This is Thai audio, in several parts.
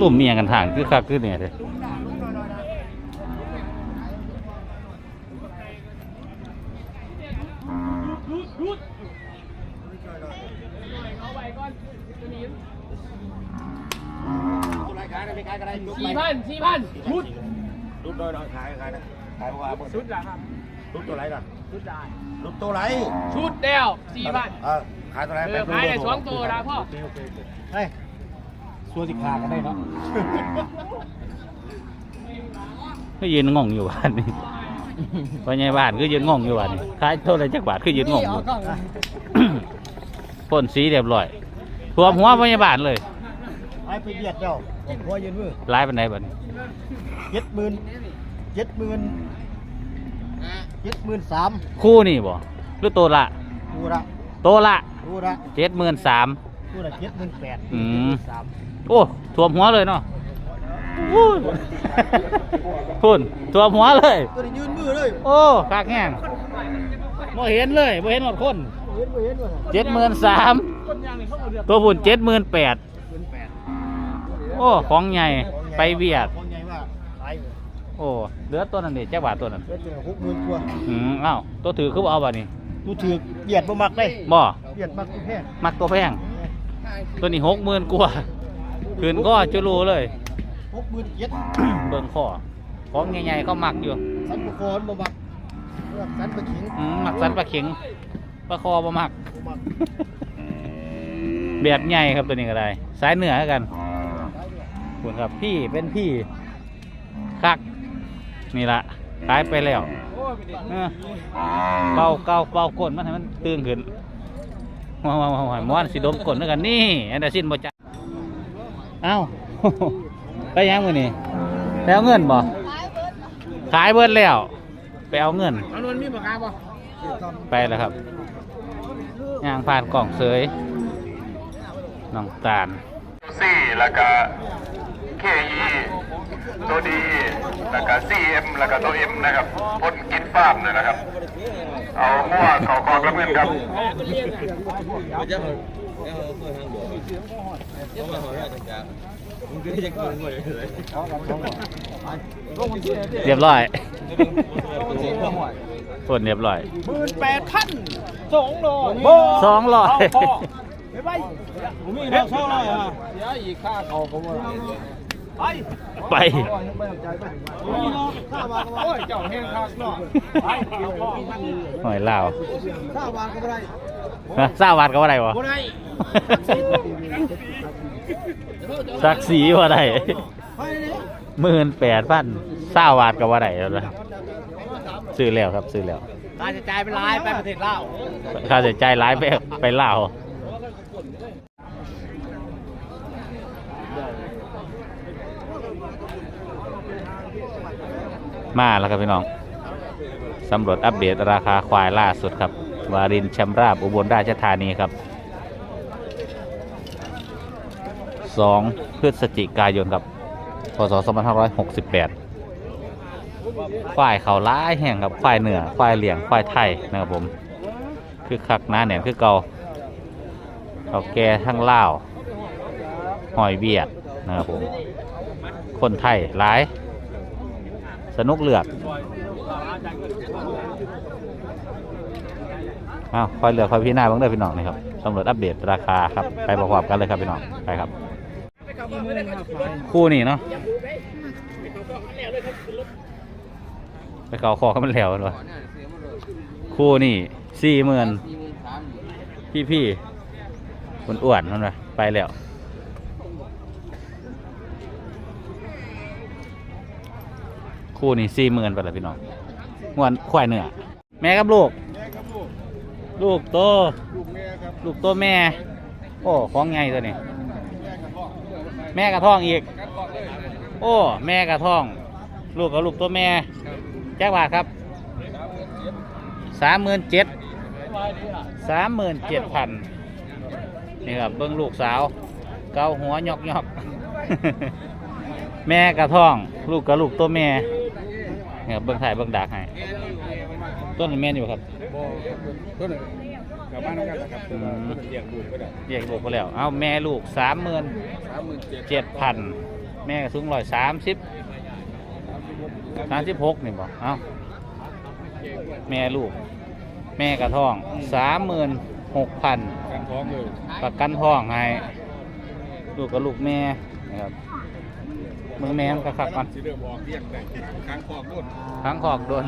ลุ่มเมียกันทางคือคักคือเนี่ยเลยสี่พันสี่พันชุดรูปโดยเราขายขายนะขายว่าชุดละครับรูปตัวไรล่ะชุดได้รูปตัวไรชุดเดียวสี่พันขายตัวไรเออขายได้สองตัวนะพ่อเฮ้ย ส่วนที่ขากันได้เนาะก็ยืนงงอยู่บ้านนี่พอใหญ่บ้านก็ยืนงงอยู่บ้านนี่ขายเท่าไรจักบาทคือยืนงงอยู่พ่นสีเรียบร้อยท่วมหัวพยาบาลเลยไอ้ไปเบียดเจ้าหัวยืนมือร้ายปันไดบัดนี้เจ็ดหมื่นเจ็ดหมื่นเจ็ดหมื่นสามคู่นี่บ่หรือตัวละดูละตัวละดูละเจ็ดหมื่นสาม ดูละเจ็ดหมื่นแปดอืม สามโอ้ท่วมหัวเลยเนาะอู้ยพุ่นท่วมหัวเลย ตัวนี้ยืนมือเลยโอ้คากแห้งบ่เห็นเลยบ่เห็นหมดคนเห็นบ่เห็นบ่เจ็ดหมื่นสามตัวพุ่นเจ็ดหมื่นแปดหมื่นแปดโอ้ของใหญ่ไปเวียด ของใหญ่ว่าขายโอ้เหลือตัวนั้นเด็จักบาทตัวนั้นเจ็ดหกหมื่นกว่าอืมอ้าวตัวถือคือบ่เอาบัดนี้ดูถือเบียดบ่มักได้บ่ เบียดมักทุกแพงมักตัวแพง ตัวนี้หกหมื่นกว่าคืนก็จะรู้เลยหกหมื่นเจ็ดเบิ่งข้อของใหญ่ๆก็มักอยู่สันบุคอนบ่มักเลือกสันปลาขิงอืมมักสันปลาเข็งปลาคอบ่มักบ่มักแบบใหญ่ครับตัวนี้ก็ได้สายเหนือกันคุณครับพี่เป็นพี่คักนี่ละขายไปแล้วเออเป่าเกาเป่าก้นมันให้มันตื่นขึ้น ว้าวว้าวว้าวม้อนสิดมก้นด้วยกันนี่อันเดอร์ซินบ่จ้าเอ้าไปยังมือนี่ไปเอาเงินบ่ขายเบิดแล้ว ไปเอาเงินเอันนั้นมีปากกาป่ะไปแล้วครับยางผ่านกล่องเสยน้องตาลซี่แล้วก็เคอีตัวดีแล้วก็ซีเอ แล้วก็ตัวเอ็มนะครับพ่นกินฟาร์มนะครับ เอามั่วเขาคอกแล้วเพื่อนครับเรียบร้อยฝนเรียบร้อยหมื่นแปดพันสองร้อยสองร้อยไปไปผมมีแล้วสองร้อยอะเดี๋ยวอีกค่าเขาก็ว่า ไปไปนี่เนาะข้าวบานก็ว่าโอ้ยเจ้าแห้งคักเนาะไปเอาพ่อหอยลาวข้าววานก็บ่ได้ฮะทราบวัดก็ว่าไรวะบ่ได้สักสีว่าไรไปเลยหมื่นแปดพันทราบวัดก็ว่าไรแล้วนะซื้อแล้วครับซื้อแล้วค่าใช้จ่ายเป็นหลายไปประเทศลาวค่าใช้จ่ายหลายไปไปลาว มาแล้วครับพี่น้องสำรวจอัปเดตราคาควายล่าสุดครับ วารินชำราบอุบลราชธานีครับ 2 พฤศจิกายนครับพศ2568 ควายเขาร้ายแห่งครับ ควายเหนือควายเหลี่ยง ควายไทยนะครับผม คือคักน้าแหนนคือเกาเขาแก่ทั้งล่าวหอยเบียดนะครับผม คนไทยร้าย สนุกเลือกอ้าวคอยเหลือคอยพี่หน้าบ้างเด้อพี่น้องนะครับสำรวจอัปเดตราคาครับไปประกอบกันเลยครับพี่น้องไปครับ คู่นี้เนาะไปเกาคอเขามันแล้วเลยวะคู่นี่สี่หมื่นพี่พี่คนอ้วนนั่นไปแล้ว คู่นี่สี่หมื่นไปแล้วพี่น้องงวนควายเนื้อแม่กับลูกลูกโตลูกโตแม่ โอ้ของไงตัวนี้ แม่กระท้องอีกโอ้ แม่กระท้อง ลูกกับลูกตัวแม่แจ้กบาทครับสามหมื่นเจ็ดสามหมื่นเจ็ดพันนี่ครับเบิ้งลูกสาว เกาหัวหยอกหยอกๆแม่กระท้อง ลูกกับลูกตัวแม่ นี่ครับเบิ้งถ่ายเบิ้งดักให้ต้นนแม่นอยู่ครับต้นกับบ้านน้องกันนะครับอืมเรียกดูก็ได้แยกลูกไปแล้ว เอาแม่ลูกสามหมื่นสามหมื่นเจ็ดเจ็ดพันแม่ก็สูงร้อยสามสิบสามสิบหกนี่บอกเอาแม่ลูก แม่กระท้องสามหมื่นหกพันการท้องเลยประกันท้องให้ลูกกับลูกแม่นะครับ มือแม่มันก็ขักก่อนสิเริ่มออกเรียกได้ค้างคอกนู่นทั้งขอกโดน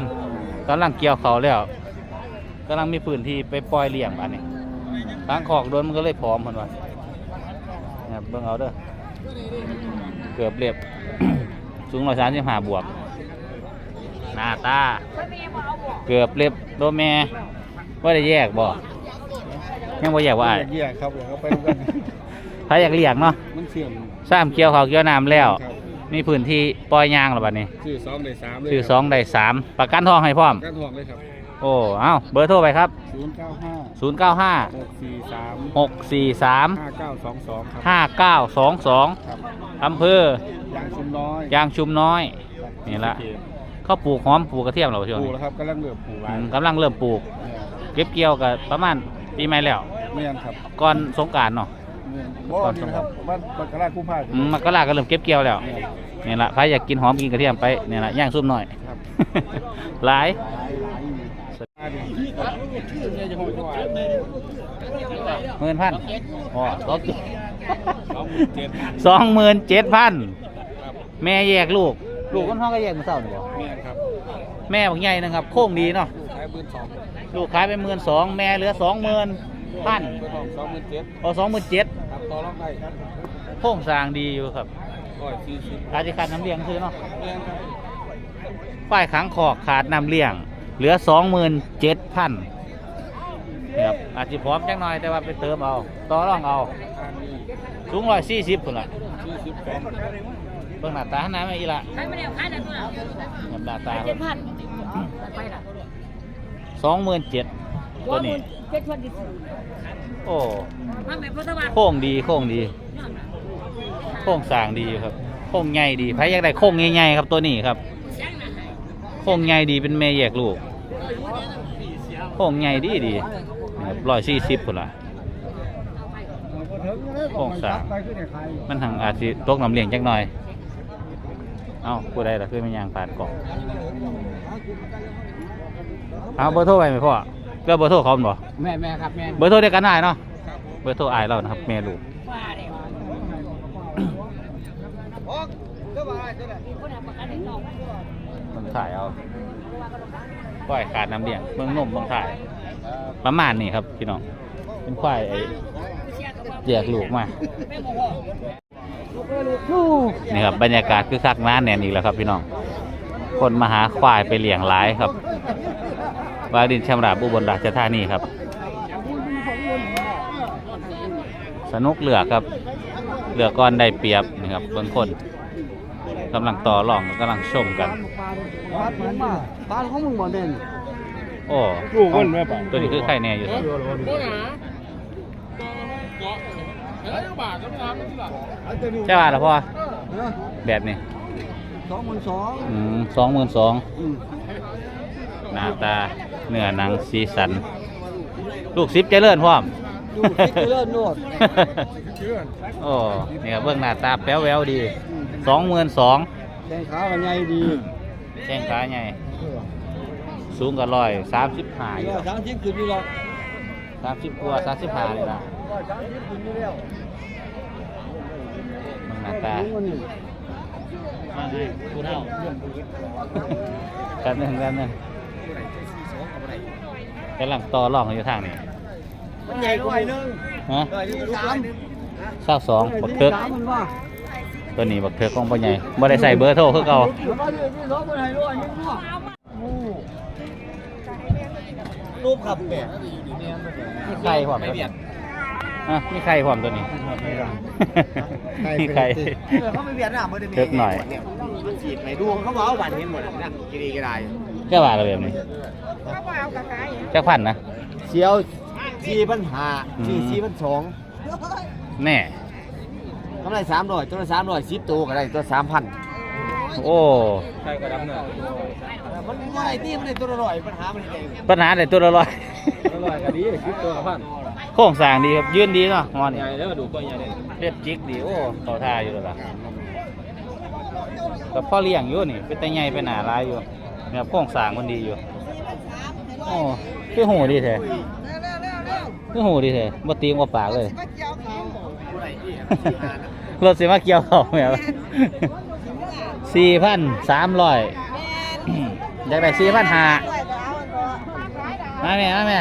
กำลังเกี่ยวเขาแล้วกำลังมีพื้นที่ไปปล่อยเลี้ยงอันนี้ทั้งขอกโดนมันก็เลยผอมเหมือนว่านะครับเบิ่งเอาเด้อเกือบเรียบสูงร้อยสามสิบห้าบวก หน้าตา เกือบเรียบโดนแม่ว่าได้แยกบ่ยังบ่แยกว่าอ้ายเยี่ยครับเดี๋ยวเขาไปดูกันถ้าอยากเลี้ยงเนาะมันเสื่อมสร้างเกี่ยวเขาวเกี่ยวน้ำแล้วครับ มีพื้นที่ปล่อยยางหรือบัดนี้ชื่อสองในสามเลยคือสองได้สามประกันทองให้พร้อมการท้องเลยครับโอ้ เอ้า เบอร์โทรไปครับ ศูนย์เก้าห้า0 9 5หกสี่สาม6 4 3 ห้าเก้าสองสองครับ5 9 2 ครับ2อำเภอยางชุมน้อยยางชุมน้อย นี่ละ เขาปลูกหอมปลูกกระเทียมเหราช่วงปลูนี้กแล้วครับกำลังเริ่มปลูกอืไว้มกำลังเริ่มปลูก เก็บเกี่ยวกับประมาณปีใหม่แล้วเมียนครับ ก่อนสงกรารเนาะ เมียนบ่นี่นะครับบ้านบ้านกระลาดผู้พ่ายอืมมกราก็เริ่มเก็บเกี่ยวแล้วเมียนนี่ละใครอยากกินหอมกินกระเทียมไปนี่ละย่างซุปหน่อยครับหลายอันนี้เนี่ยจะห้อยถวายหมื่นพันอ๋อลบสองหมื่นเจ็ดสองหมื่นเจ็ดพันครับแม่แยกลูก ลูกคนท้องก็แยกมาเศร้าหนึ่งบ่เมียนครับแม่บอกใหญ่นะครับ โค้งดีเนาะขายหมื่นสองลูกขายไปหมื่นสองแม่เหลือสองหมื่นพันเปิดห้องสองหมื่นเจ็ดพอสองหมื่นเจ็ดครับ ต่อรองได้ครับโค้งสร้างดีอยู่ครับร้อยสี่สิบอาจจะขาดน้ำเลี้ยงซื้อเนาะเมียนครับฝ่ายขังขอกขาดน้ำเลี้ยง เหลือสองหมื่นเจ็ดพันครับอาจจะพร้อมจังหน่อยแต่ว่าไปเติมเอา ต่อรองเอา อันนี้สูงร้อยสี่สิบคนละสี่สิบสองเบิ่งหน้าตาหน้าไม่อีละใครไม่ได้ขายแต่ตัวน่ะครับหน้าตาเจ็ดพันไปละสองหมื่นเจ็ด ตัวนี้เจ็ดพันดิสโอ้มันเป็นพุทธวัตรโค้งดีโค้งดี โค้งสร้างดีครับ โค้งใหญ่ดีใครอยากได้โค้งใหญ่ๆครับตัวนี้ครับ โค้งใหญ่ดีเป็นแม่แยกลูก โค้งใหญ่ดีดีร้อยสี่สิบคนละโค้งสร้างมันทางอาจจะตกน้ำเลี้ยงจักหน่อย เอ้าผู้ใดล่ะคือมันยางผ่านกล่องเอาเบอร์โทรไปไหมพ่อ เลือกเบอร์โทรเขาบ่แม่แม่ครับแม่เบอร์โทรเดียวกันได้เนาะเบอร์โทรอายเรานะครับแม่ลูกเมืองถ่ายเอาควายขาดน้ำเลี้ยงเมืองนมเมืองถ่าย ประมาณนี้ครับพี่น้องเป็นควายไอ้แยกลูกมานี่ครับบรรยากาศคือคักน้าแน่นอีกแล้วครับพี่น้อง คนมาหาควายไปเลี้ยงหลายครับ วาดินชำราบอุบลราชธานีครับ สนุกเหลือกครับเหลือกก้อนได้เปรียบนะครับบางคนกำลังต่อรองกำลังชมกันบ้านของมึงบ่เด่นโอ้ลูกมันแม่ป่ะตัวนี้คือไข่แน่อยู่ครับใช่ป่ะล่ะพ่อแบบนี้สองหมื่นสองอืมสองหมื่นสอง หน้าตาเนื้อหนังสีสัน ลูกซิปเจริญพร้อม ดูคิดไปเลื่อนโนดโอ้นี่ครับเบื้องหน้าตาแป๊วแววดีสองหมื่นสองแข้งขากันใหญ่ดีแข้งขาใหญ่สูงกับร้อยสามสิบห้าอยู่สามสิบขึ้นอยู่หรอกสามสิบกว่าสามสิบห้าเลยนะสามสิบขึ้นอยู่แล้วเบื้องหน้าตาลุงวันนี้มาไงผู้เท่ากันหนึ่งกันหนึ่ง กำลังต่อรองอยู่ทางนี้มันใหญ่กว่านึงฮะร้อยที่สามเศร้าสองบักเทิกสามมันว่าตัวนี้บักเทิกของพ่อใหญ่บ่ได้ใส่เบอร์โทรคือเก่าแล้วก็อยู่ที่สองมันให้ร้อยนึงเนาะรูปขับแปดมีไข่พร้อมตัวนี้ฮะมีไข่พร้อมตัวนี้มีไข่เขาไปเวียดนามมาได้เทิกหน่อยมันฉีดไหนดวงเขาบอกว่าบัตรเห็นหมดนะกี่ดีก็ได้ แค่ว่าอะไรแบบนี้แค่พันนะเชียวสี่พันห้าอืมสี่สี่พันสองแน่กำไรสามร้อยตัวละสามร้อยสิบตัวก็ได้ตัวสามพันโอ้ใช่กระดำเนี่ยมันไม่ที่มันในตัวอร่อยปัญหามันเองปัญหาแต่ตัวละร้อยอร่อยก็ดีคิดตัวกับพันโค้งสร้างดีครับยืนดีเนาะงอนี่ใหญ่แล้วดูก็ใหญ่เลยเรียบจิกดีโอ้ต่อท่าอยู่แล้วล่ะกับพ่อเลี้ยงอยู่นี่เป็นแต่ใหญ่เป็นหนาลายอยู่ เนี่ยโค้งสร้างมันดีอยู่โอ้คือหูดีแท้คือหูดีแท้บ่ตีมบ่ปากเลยรถสิมาเกี่ยวเขาแม่สี่พันสามร้อยอยากได้สี่พันห้ามาแม่มาแม่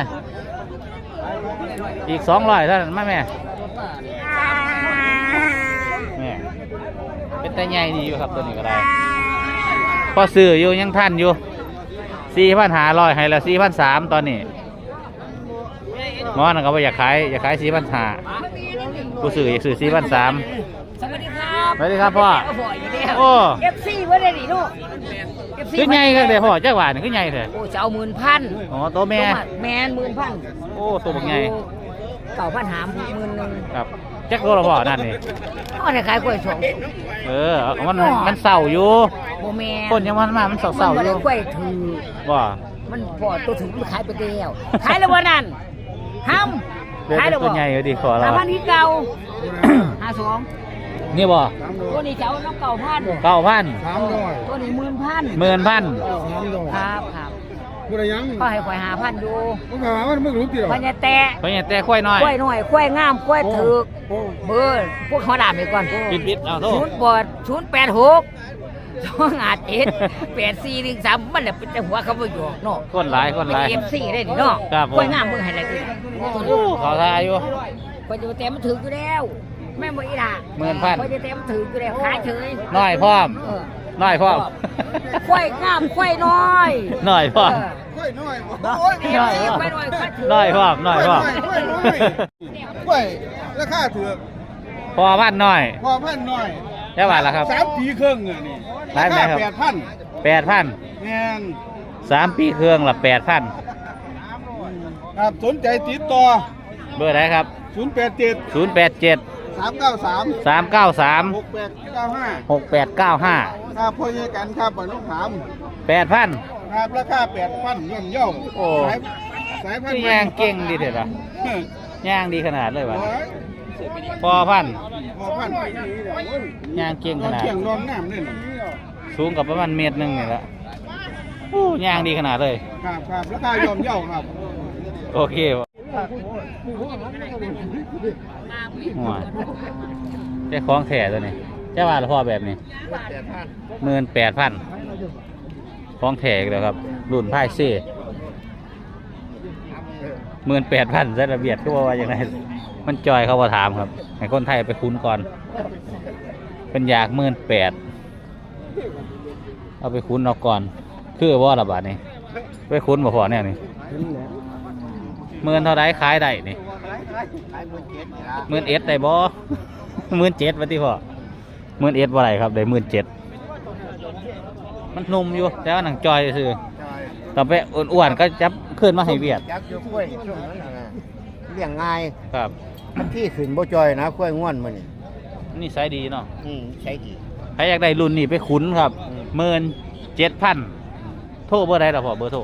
อีกสองร้อยเท่านั้นมาแม่เนี่เป็นแต่ใหญ่ดีอยู่ครับตัวนี้ก็ได้ พอซื้ออยู่ยังท่านอยู่สี่พันหาร้อยให้ละสี่พันสามตอนนี้หมอนั่นก็ว่าอยากขายอยากขายสี่พันหาผู้ซื้ออยากซื้อสี่พันสาม สวัสดีครับสวัสดีครับพ่อพ่ออยู่แล้วโอ้ เอฟซีว่าได้ดิลูก FC ขึ้นใหญ่กันเลยพ่อจ้าหวานขึ้นใหญ่เถอะโอ้จะเอาหมื่นพันอ๋อตัวแม่ แมนหมื่นพันโอ้ตัวบักใหญ่เก่าพันหามหมื่นหนึ่งครับ จักตัวละพ่อนั่นนี่พ่อได้ขายกล้วยสองเออเอามันมันเศร้าอยู่โมแมนคนยังมันมามันเศร้าเศร้ามันอบ่ได้ยู่กล้วยถือว่ามันพอตัวถึงมันขายไปเดียวขายแล้ววันนั้นห้ามเดี๋ยวขายแล้วตัวใหญ่อยู่ดีขอเราห้าพันที่เก่าห้าสองนี่บ่ตัวนี้จะเอาน้ำเก่าพันเก้าพันสามร้อยตัวนี้หมื่นพันหมื่นพันสามร้อยครับครับ พูดอะไรยังก็ให้ข่อยหาพันอยู่มึงหามันไม่รู้ติหรอพันยาแตะเพราะอย่างแต่ควายน้อย กล้วยหน่อยกล้วยงามกล้วยถือกเบอร์พวกเขาด่าไปก่อนปิดปิดเอาโทศูษนย์ปอดศูนย์แปดหกสองอาเจ็ดแปดสี่หนึ่งสามมันแหละเป็นแต่หัวเขาไปหยอกเนาะคนหลายคนหลาย เอฟซีได้ดิเนาะครับผม กล้วยงามมึงให้อะไรกูโอ้ขอทายอยู่ กล้วยจะแต่มันถืออยู่แล้วแม่บอกอีด่าหมื่นพัน กล้วยจะแต่มันถืออยู่แล้วขายเฉยน้อยพร้อมเออ น้อยพร้อมกล้วยงามกล้วยน้อย น้อยพร้อมกล้ วยน้อยเออ FC กล้วยน้อยกล้วยถือน้อยพร้อมน้อยพร้อมกล้วยราคาถือพอพันน้อยพอพันน้อยเจ้าบาทละครับสามปีครึ่งอะนี่ร้านไหนครับแปดพันแปดพันแม่นสามปีเครื่องละแปดพันครับสนใจติดต่อเบอร์ไหนครับศูนย์แปดเจ็ดศูนย์แปดเจ็ดสามเก้าสามสามเก้าสามหกแปดเก้าห้าหกแปดเก้าห้าครับพ่อเยกันครับบ่ต้องถามแปดพัน ครับราคาแปดพันย่อมย่อมโอ้ สายสายพันที่ธุ์ย่างเก่งดีเด็ดอะเฮ้ยย่างดีขนาดเลยวะโอ้ยพอพันพอพันปีนี้เดี๋ยวโอ้ยย่างเก่งนขอนนาดเที่ยงนอนน้ำนี่น่ะสูงกับประมาณเมตรหนึ่งนี่แหละโอ้ย่างดีขนาดเลย ครับครับราคาย่อมย่อมครับโอเคบ่หัวเจ้าของแถ่ตัวนี้เจ้าว่าละพ่อแบบนี้หมื่นแปดพัน ของแถ่อีกแล้วครับ รุ่นไพ่เซ่หมื่นแปดพันเสระเบียดก็ว่าว่าอย่างไรมันจอยเขาว่าถามครับ ให้คนไทยไปคุ้นก่อน เป็นอยากหมื่นแปดเอาไปคุ้นเอาก่อน คือว่าระบาดนี่ไปคุ้นบ่พอเนี่ยนี่หมื่นเท่าไรขายได้นี่หมื่นเอ็ดได้บ่หมื่นเจ็ดวันที่พ่อหมื่นเอ็ดว่าไรครับได้หมื่นเจ็ด มันหนุ่มอยู่แต่ว่าหนังจอยซื่อต่อไปอ้วนๆก็จับขึ้นมาให้เวียดยักษ์อยู่กล้วยช่วงนั้นน่ะนะเลี้ยงง่ายครับมันที่ขึ้นบ่จอยนะกล้วยง่วนมันนี่นี่ไซส์ดีเนาะอืมใช้ดีใครอยากได้รุ่นนี้ไปขุนครับอืมหมื่นเจ็ดพันโทรเบอร์ใดล่ะพ่อเบอร์โทร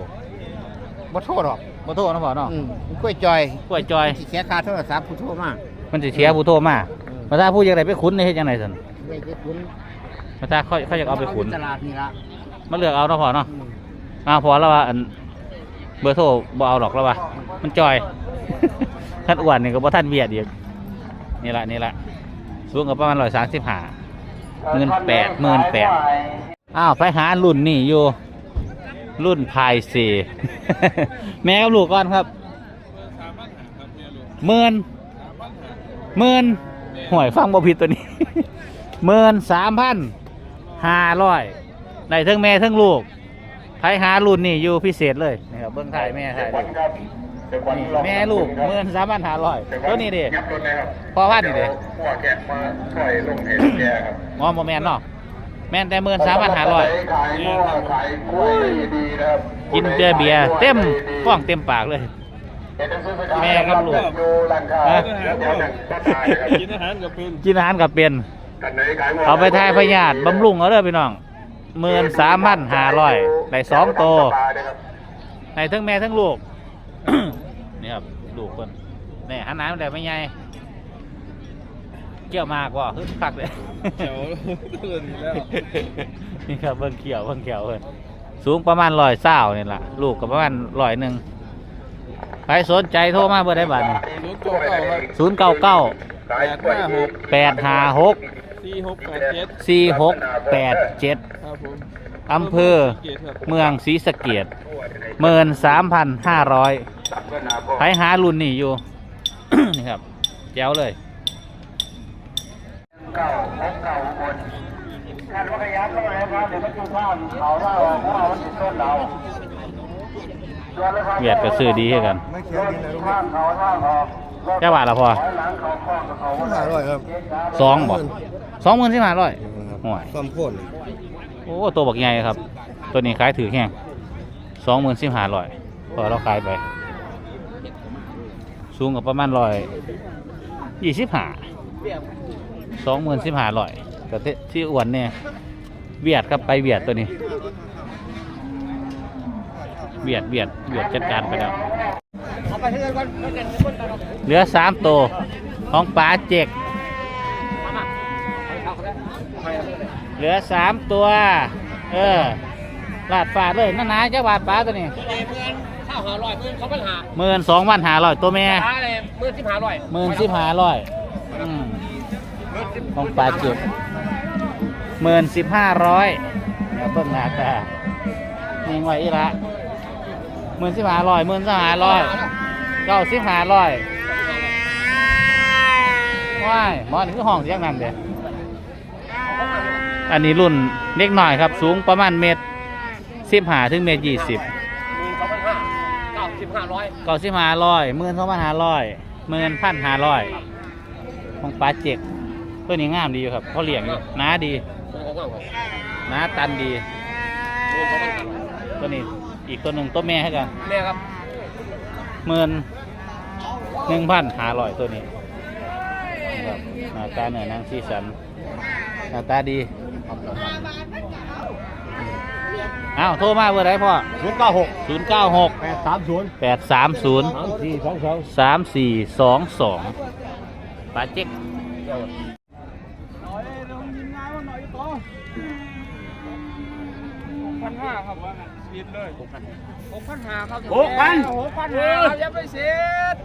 บ่โทษหรอกเบอร์โทรนะพ่อเนาะอืมกล้วยจอยกล้วยจอยที่เสียค่าโทรศัพท์ผู้โทรมามันสิเสียผู้โทรมามาถ้าผู้อยากได้ไปขุนนี่เฮ็ดจังไดซั่นไม่ใช่คุณ มาถ้าเขาเขาอยากเอาไปขุนตลาดนี่ละมาเลือกเอาเนาะพ่อเนาะอืมอ่าพอแล้วว่าอันเบอร์โทรบ่เอาหรอกแล้วว่ามันจอย ท่านอ้วนนี่ก็บ่ท่านเวียดอีกนี่ละนี่ละสูงกับประมาณร้อยสามสิบห้าหมื่นแปดหมื่นแปดอ้าวไปหารุ่นนี่อยู่ รุ่นพายซีแม่กับลูกก่อนครับหมื่นหมื่นห่วยฟังบ่ผิดตัวนี้หมื่นสามพัน ห้าร้อยได้ทั้งแม่ทั้งลูกไทยหารุ่นนี่อยู่พิเศษเลยนี่ครับเบิ้งไทยแม่ไทยเลยนี่แม่ลูกเมื่นสามพันห้าร้อยตัวนี้เด็ยับรถนะครับพอพันนี่เด็หัวแกะมาถอยลงเห็นแกครับงอมโมแมนเนาะแม่นแต่เมื่นสามพันห้าร้อยขายงัวขายกล้วยดีนะครับกินเบียร์เบียร์เต็มกล้องเต็มปากเลยแม่ครับลูกดูร้านค้าฮะเดี๋ยวเดี๋ยวหนึ่งก็ตายนะครับกินอาหารกับเป็นกินอาหารกับเป็น อันไหนขายงัวเอาไปทายพยาธิบำรุงเอาเด้อพี่น้องหมื่นสามพันห้าร้อยได้สองโตวในทั้งแม่ทั้งลูก นี่ครับลูกคนนี่หันหน้ามาแล้วไม่ใหญ่เกี่ยวมากกว่าฮึกคักเลยเดี๋ยวตื่นแล้วนี่ครับเบิ่งเขียวเบิ่งเขียวเพิ่นสูงประมาณร้อยเศร้านี่ล่ะลูกก็ประมาณร้อยหนึ่งใครสนใจโทรมาเบอร์ได้บัตรรถโจ๊กเก่าครับศูนย์เก้าเก้าแปดห้าหกแปดห้าหก สี่หกแปดเจ็ดสี่หกแปดเจ็ดครับผมอำเภอเกียรติครับเมืองศรีสะเกียดเมินสามพันห้าร้อยใครหารุ่นนี่อยู่ นี่ครับ แจ๋วเลยเวียดก็ซื้อดีให้กันไม่เขียวดินเลยลูก แค่บาทละพอห้าร้อยครับสองบ่สองหมื่นสิบห้าร้อยห่วยความโคนโอ้ตัวบักใหญ่ครับ ตัวนี้ขายถือแห้งสองหมื่นสิบห้าร้อยพอเราขายไปสูงกับประมาณร้อยยี่สิบห้าสองหมื่นสิบห้าร้อยแต่ที่อ้วนเนี่ยเวียดครับไปเวียดตัวนี้เวียดเวียดเวียดจัดการไปแล้ว เหลือสามตัวของป๋าเจกเหลือสามตัว เออลาดฝาดเลยนั่นนะเจ้าบาทป๋าตัวนี้ข้าวหาร้อยหมื่นเขาปัญหาหมื่นสองพันหาร้อยตัวแม่ป้าเลยหมื่นสิบห้าร้อยหมื่นสิบหาร้อยอืมของป๋าเจกหมื่นสิบห้าร้อยเดี๋ยวเบิ่งหน้าตานี่ไว้อีละ หมื่นสิบห้าร้อยหมื่นสิบห้าร้อยเก้าสิบห้าร้อยว้ายหมอนี่คือห้องเสียงนั่นเด้อันนี้รุ่นเล็กหน่อยครับ สูงประมาณเมตรสิบห้าถึงเมตรยี่สิบหมื่นสองพันห้าเก้าสิบห้าร้อยเก้าสิบห้าร้อยหมื่นสองพันห้าร้อยหมื่นพันห้าร้อยของปลาเจ็กตัวนี้งามดีอยู่ครับเขาเลี้ยงอยู่หน้าดีหน้าตันดีตัวนี้ อีกตัวหนึ่งตัวแม่ให้กันแม่ครับหมื่นหนึ่งพันห้าร้อยตัวนี้ครับหน้าตาเหนือนางสีสันหน้าตาดีอ้าวโทรมาเบอร์ไหนพ่อศูนย์เก้าหกศูนย์เก้าหกแปดสามศูนย์แปดสามศูนย์สามสี่สองสองสามสี่สองสองปลาเจ๊กพันห้าครับว่า สิบเลยหกพันหกพันห้าครับหกพันหกพันห้าอย่าไปเสียด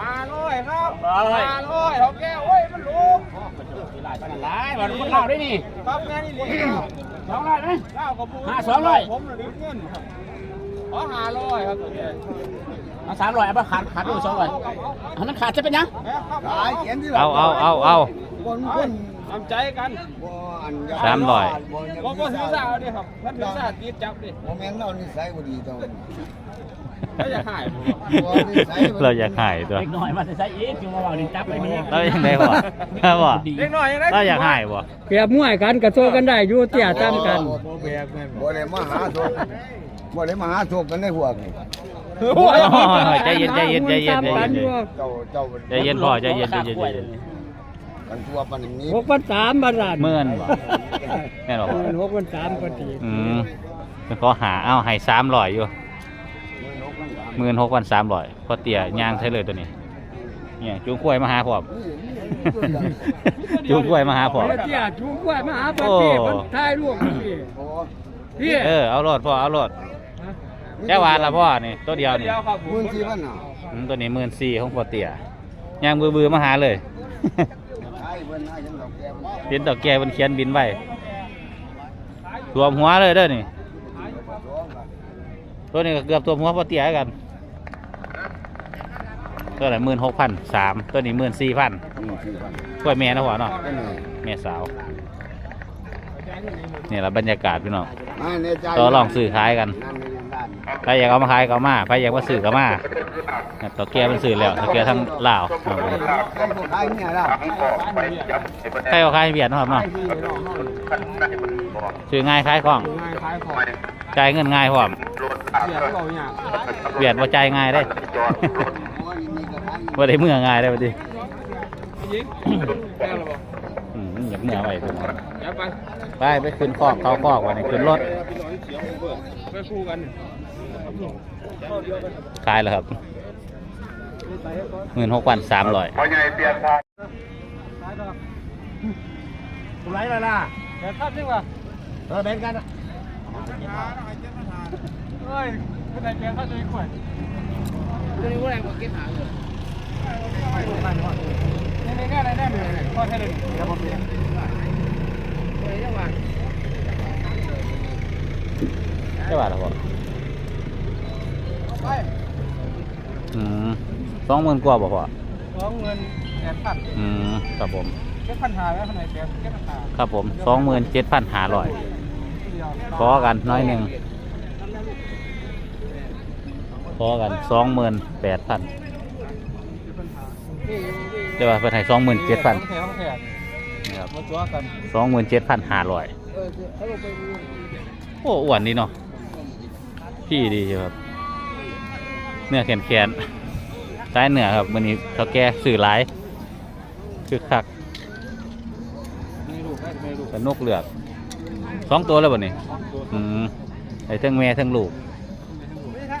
มาร้อยครับมาร้อยเขาแก้วโอ้ยมันรู้หลายมันคนเล่าได้นี่ครับงานนี่ดีครับสองร้อยไหมเก้ากับบูห้าสองร้อยผมน่ะดึงเงินครับขอห้าร้อยครับตัวนี้เอาสามร้อยเอาไปขาดขาดด้วยสองร้อยอันนั้นขาดจะเป็นยังขายเขียนที่เอาเอาเอาเอาคนคน ทำใจกันสามร้อยบอกว่าถือสาวดิครับถ้าถือสาวตีจับดิโมเมนต์เรานิสัยบ่ดีจังไม่จะหายผมเราอยากหายตัวเล็กน้อยมาจะใช้อีกคือมาว่าดิจับไปนี่เรายังไงบ่ครับบ่เล็กน้อยยังไงเราอยากหายบ่เปรียบมวยกันกระโซกันได้อยู่เตี้ยตามกันบ่ได้มาหาโชคบ่ได้มาหาโชคกันในหัวนี่โอ้ยใจเย็นใจเย็นใจเย็นใจเย็นเจ้าเจ้าใจเย็นพ่อใจเย็นใจเย็นใจเย็น กันตัวปานนี้หกพันสามบาทล้านเมื่อนบ่แม่นบ่หมื่นหกพันสามพอดีอืมเป็นข้อหาเอ้าให้สามร้อยอยู่หมื่นหกพันสามร้อยพอเตี่ยย่างใช่เลยตัวนี้ เนี่ยจูงกล้วยมาหาพร้อมจูงกล้วยมาหาพร้อมเตี้ยจูงกล้วยมาหาปฏิมันถ่ายรูปพี่พี่เออเอารถพ่อเอารถแจ้วานละพ่อนี่ตัวเดียวนี่เดียวครับผมมื่นสี่พันน่ะอืมตัวนี้หมื่นสี่ของพ่อเตี่ยย่างบือบือๆมาหาเลยขาย เพิ่นให้ฉันดอกแก้วเห็นดอกแก้มันเขียนบินไว้รวมหัวเลยเด้อนี่ ตัวนี้ก็เกือบตัวหัวพ่อเตี่ยกัน ตัวไหนหมื่นหกพันสามตัวนี้หมื่นสี่พันมื่นสี่พันกล้วยแม่นะพ่อเนาะแม่สาวนี่แหละบรรยากาศพี่น้องต่อลองซื้อขายกันนน ใครอยากเอามาขายก็เอามาใครอยากมาซื้อก็มาเนี่ยตัวแกมันซื้อแล้วตัวแกทั้งลาวครับผมไอ้พวกขายเนี่ยล่ะใครเอาขายเวียดนะครับเนาะซื้อง่ายขายของขายของจ่ายเงินง่ายพร้อมเสียดว่าจ่ายง่ายได้ว่าได้เมื่อง่ายได้ปะดิยิงแก้วเราบอกอืมอยากเมื่อไหวพี่น้องอย่าไปไปไปขึ้นคอกเขาคอกวันนี้ขึ้นรถ ไปคู่กันขายแล้วครับหมื่นหกพันสามร้อยพ่อใหญ่เปลี่ยนทางตัวไรล่ะล่ะเดี๋ยวครับจริงป่ะเออแบ่งกันอะเฮ้ยไม่ได้เปลี่ยนข้าวตัวเองข่อยตัวนี้ว่าแรงกว่าเก็บหาเลยนี่นี่แน่แน่เลยข้อแค่เลยครับผมได้ บาทแล้วบ่อืมสองหมื่นกว่าบ่พอสองเงินแสนพันอืมครับผมเก็บปัญหาแล้วขนาดเก็บเก็บปัญหาครับผมสองหมื่นเจ็ดพันห้าร้อยเดียวขอกันน้อยหนึ่งขอกันสองหมื่นแปดพันเดี๋ยวว่าเพิ่นให้สองหมื่นเจ็ดพันแถวแถวครับมาตัวกันสองหมื่นเจ็ดพันห้าร้อยโอ้อ้วนดีเนาะ พี่ดีอยู่ครับ เนื้อแขนแขนๆซ้ายเนื้อครับวันนี้เขาแก่สื่อหลายคือคักกได้ไม่ลูกสนุกเหลือกสองตัวแล้วบ่นี่อืมไอ้ทั้งแม่ทั้งลูก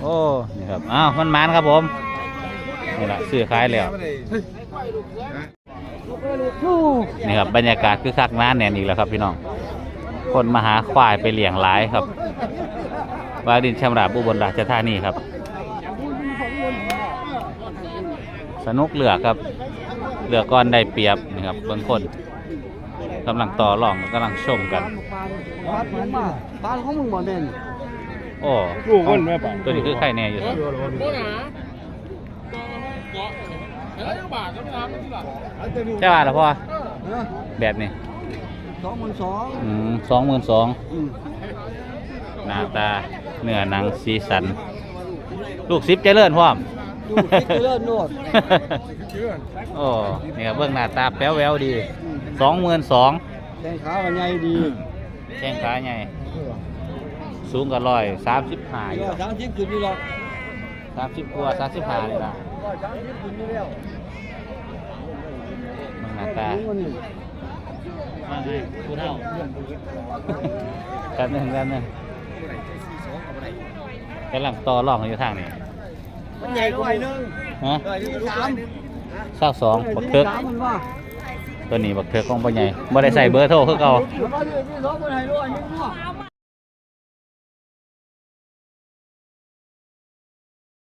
โอ้นี่ครับอ้าวมันมานครับผมนี่แหละซื้อขายแล้วนี่ครับบรรยากาศคือคักน้านแน่นอีกแล้วครับพี่น้อง คนมาหาควายไปเลี้ยงหลายครับ วาดินชำราบอุบลราชธานีครับ สนุกเหลือกครับเหลือกก้อนได้เปรียบนี่ครับเบื้องคนกำลังต่อรองกำลังชมกันปาดมันมาปาดของมึงบ่แม่นโอ้ตัวนี้คือไข่แน่อยู่ครับเฮ้ยบาทก็ไม่รับที่หลังใช่ป่ะล่ะพ่อแบบนี้สองหมื่นสองอืมสองหมื่นสองหน้าตา เนื้อหนังสีสัน ลูกซิปเจริญพร้อม ดูคิดไปเลิศโนดโอ้นี่ครับเบื้องหน้าตาแป๊วแววดีสองหมื่นสองแข้งขามันใหญ่ดีแข้งขาใหญ่ สูงกับร้อยสามสิบห้าอยู่ร้อยสามสิบขึ้นอยู่หรอกสามสิบกว่าสามสิบห้าเลยนะร้อยสามสิบขึ้นอยู่แล้วเบื้องหน้าตา มันนี่ มาไงผู้เท่ากันหนึ่งกันหนึ่ง กำลังต่อรองอยู่ทางนี้มันใหญ่กว่านึงฮะร้อยที่สามเศร้าสองบักเทิกสามมันว่าตัวนี้บักเทิกของพ่อใหญ่บ่ได้ใส่เบอร์โทรคือเก่าแล้วก็ที่สองมันให้ร้อยนึงว่า